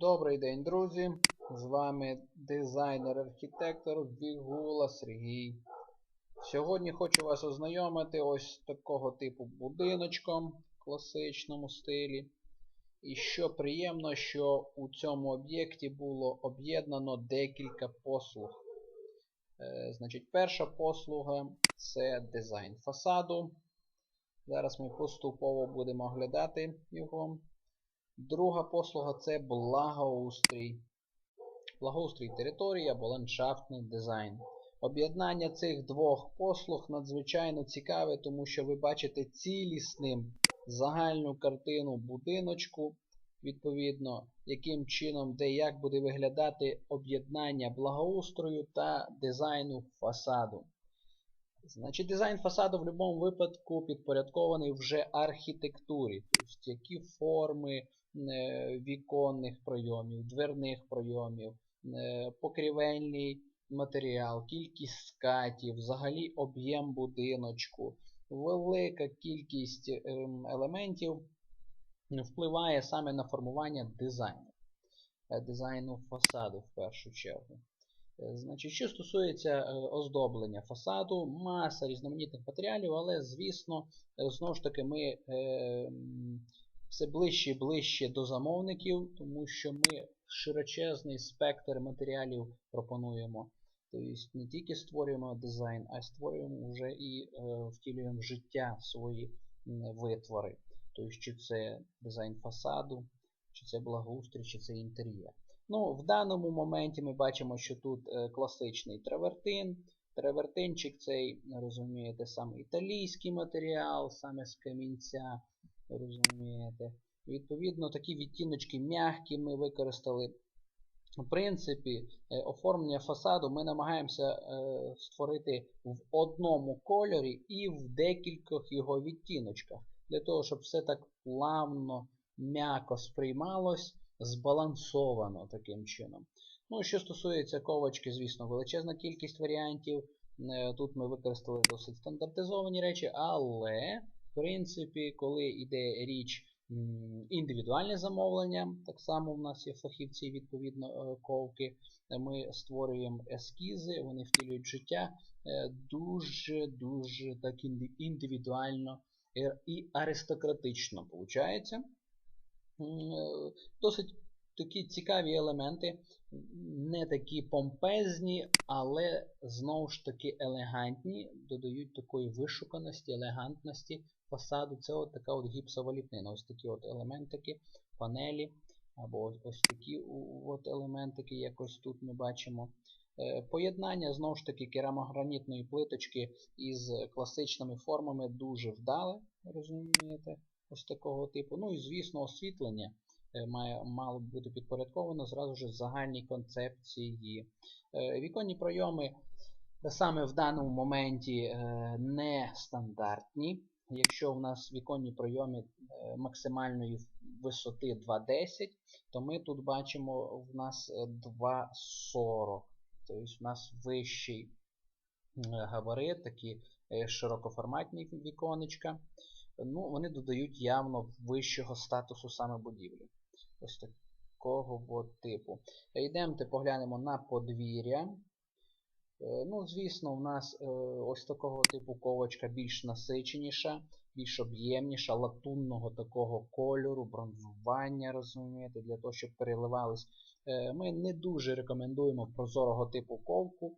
Добрий день, друзі! З вами дизайнер-архітектор Вігула Сергій. Сьогодні хочу вас ознайомити ось з такого типу будиночком в класичному стилі. І що приємно, що у цьому об'єкті було об'єднано декілька послуг. Е, Значить, перша послуга це дизайн фасаду. Зараз ми поступово будемо оглядати його. Друга послуга це благоустрій. Благоустрій території або ландшафтний дизайн. Об'єднання цих двох послуг надзвичайно цікаве, тому що ви бачите цілісним загальну картину будиночку, відповідно, яким чином, де як буде виглядати об'єднання благоустрою та дизайну фасаду. Значить, дизайн фасаду в будь-якому випадку підпорядкований вже архітектурі, тобто які форми віконних пройомів, дверних пройомів, покрівельний матеріал, кількість скатів, взагалі об'єм будиночку, велика кількість елементів впливає саме на формування дизайну, дизайну фасаду в першу чергу. Значить, Що стосується оздоблення фасаду, маса різноманітних матеріалів, але, звісно, знову ж таки, ми все ближче і ближче до замовників, тому що ми широчезний спектр матеріалів пропонуємо. Тобто не тільки створюємо дизайн, а й створюємо вже і е, втілюємо в життя свої витвори. Тобто, чи це дизайн фасаду, чи це благоустрій, чи це інтер'єр. Ну, В даному моменті ми бачимо, що тут е, класичний травертин. Травертинчик цей, розумієте, саме італійський матеріал, саме з камінця. Розумієте. Відповідно, такі відтіночки м'які ми використали. В принципі, оформлення фасаду ми намагаємося створити в одному кольорі і в декількох його відтіночках. Для того, щоб все так плавно, м'яко сприймалось, збалансовано таким чином. Ну, Що стосується ковочки, звісно, величезна кількість варіантів. Тут ми використали досить стандартизовані речі, але принципі, коли йде річ індивідуальне замовлення, так само в нас є фахівці, відповідно, ковки. Ми створюємо ескізи, вони втілюють життя дуже-дуже так індивідуально і аристократично виходить. Досить такі цікаві елементи, не такі помпезні, але знову ж таки елегантні, додають такої вишуканості, елегантності фасаду. Це от така от гіпсова ліпнина. Ось такі от елементики, панелі, або ось такі от елементики, якось тут ми бачимо. Поєднання, знову ж таки, керамогранітної плиточки із класичними формами дуже вдале, розумієте, ось такого типу. Ну і, звісно, освітлення має, мало бути підпорядковано зразу ж загальній концепції. Віконні пройоми саме в даному моменті не стандартні. Якщо в нас віконні пройоми максимальної висоти 2,10, то ми тут бачимо в нас 2,40. Тобто в нас вищий габарит, такі широкоформатні віконечка. Ну, Вони додають явно вищого статусу саме будівлі. Ось такого от типу. Йдемте поглянемо на подвір'я. Ну, Звісно, у нас ось такого типу ковочка більш насиченіша, більш об'ємніша, латунного такого кольору, бронзування, розумієте, для того, щоб переливались. Ми не дуже рекомендуємо прозорого типу ковку,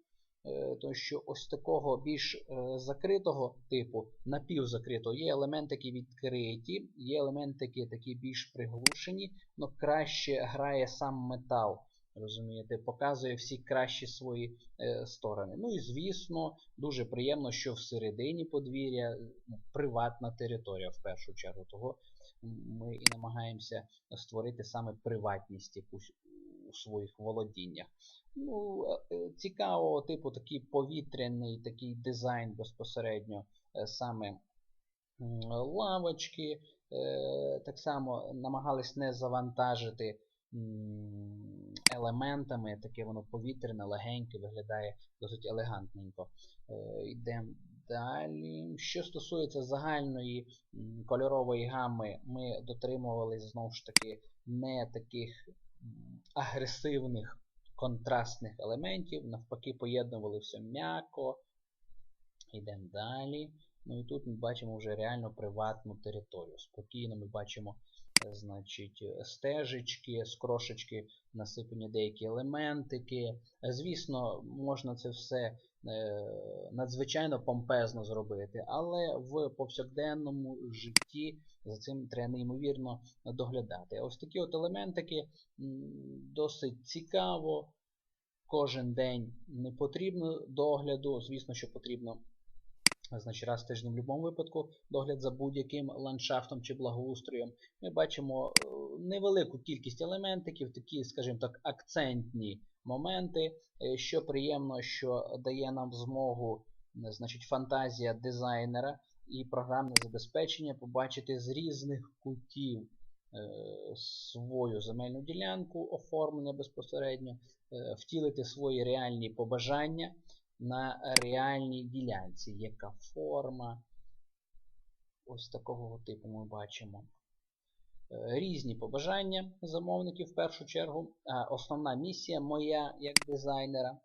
тому що ось такого більш закритого типу, напівзакритого, є елементики відкриті, є елементики такі більш приглушені, але краще грає сам метал. Розумієте, показує всі кращі свої е, сторони. Ну і звісно, дуже приємно, що всередині подвір'я ну, приватна територія в першу чергу. Того ми і намагаємося створити саме приватність якусь у своїх володіннях. Ну, е, Цікаво, типу, такий повітряний такий дизайн безпосередньо е, саме лавочки. Е, так само намагались не завантажити елементами, таке воно повітряне, легеньке, виглядає досить елегантненько. Йдемо Далі, що стосується загальної кольорової гами, ми дотримувалися знову ж таки не таких агресивних контрастних елементів, навпаки, поєднували все м'яко. Йдемо далі. Ну і тут ми бачимо вже реально приватну територію. Спокійно ми бачимо е, значить, стежечки, з крошечки насипані деякі елементики. Звісно, можна це все е, надзвичайно помпезно зробити, але в повсякденному житті за цим треба неймовірно доглядати. Ось такі от елементики досить цікаво. Кожен день не потрібно догляду. Звісно, що потрібно значить, раз в тиждень в будь-якому випадку догляд за будь-яким ландшафтом чи благоустроєм. Ми бачимо е, невелику кількість елементиків, такі, скажімо так, акцентні моменти, е, що приємно, що дає нам змогу е, значить, фантазія дизайнера і програмне забезпечення побачити з різних кутів свою земельну ділянку, оформлення безпосередньо, втілити свої реальні побажання на реальній ділянці. Яка форма? Ось такого типу ми бачимо. Е, Різні побажання замовників в першу чергу. Основна місія моя як дизайнера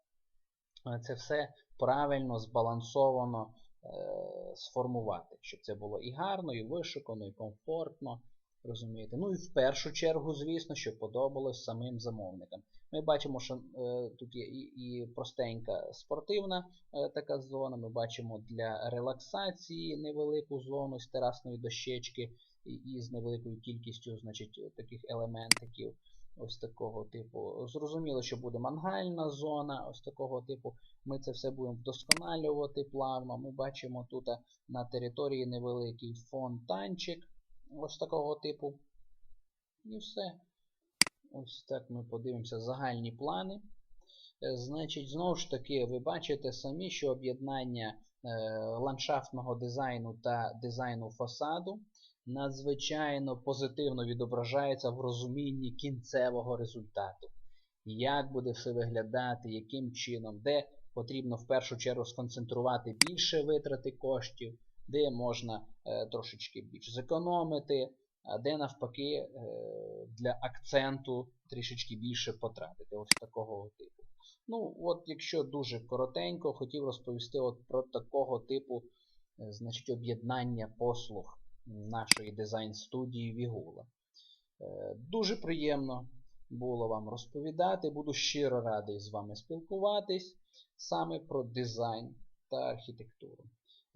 це все правильно, збалансовано е, сформувати, щоб це було і гарно, і вишукано, і комфортно. Розумієте? Ну і в першу чергу, звісно, що подобалось самим замовникам. Ми бачимо, що е, тут є і, і простенька спортивна е, така зона. Ми бачимо для релаксації невелику зону з терасної дощечки і, і з невеликою кількістю значить, таких елементиків. Ось такого типу. Зрозуміло, що буде мангальна зона, ось такого типу. Ми це все будемо вдосконалювати плавно. Ми бачимо тут на території невеликий фонтанчик ось такого типу. І все. Ось так ми подивимося загальні плани. Е, Значить, знову ж таки, ви бачите самі, що об'єднання е, ландшафтного дизайну та дизайну фасаду надзвичайно позитивно відображається в розумінні кінцевого результату. Як буде все виглядати, яким чином, де потрібно в першу чергу сконцентрувати більше витрати коштів, де можна е, трошечки більш зекономити, а де навпаки е, для акценту трішечки більше потратити. Ось такого типу. Ну, от якщо дуже коротенько, хотів розповісти от про такого типу е, значить, об'єднання послуг нашої дизайн-студії Вігула. Дуже приємно було вам розповідати. Буду щиро радий з вами спілкуватись саме про дизайн та архітектуру.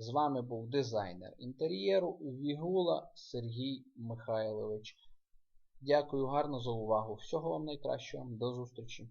З вами був дизайнер інтер'єру Вігула Сергій Михайлович. Дякую гарно за увагу. Всього вам найкращого. До зустрічі!